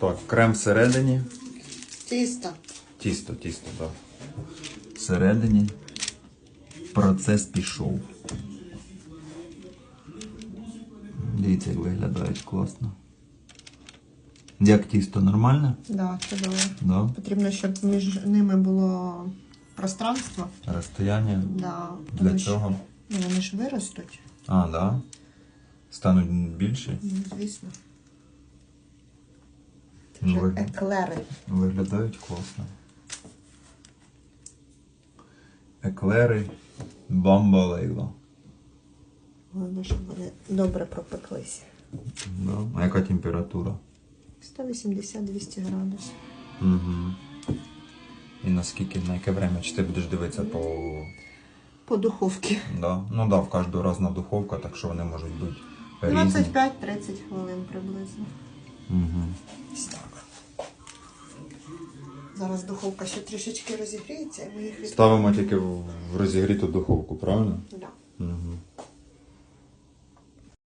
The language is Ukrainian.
Так, крем всередині. Тісто. Тісто, тісто, так. Всередині процес пішов. Дивіться, як виглядають класно. Як тісто нормальне? Да, чудово. Да? Потрібно, щоб між ними було пространство. Розстояння Да. для що. Ну, вони ж виростуть, А, да? Стануть більші. ну, звісно. Це вже еклери. Виглядають класно. Еклери Бамба Лейла. Головне, щоб вони добре пропеклися. Да. А яка температура? 180-200 градусів. Угу. І наскільки, на яке время? Чи ти будеш дивитися по. По духовці. Да? Ну да, в кожну різна духовка, так що вони можуть бути різні. 25-30 хвилин приблизно. Угу. Зараз духовка ще трішечки розігріється і ми їх. Ставимо тільки в розігріту духовку, правильно? Так. Да. Угу.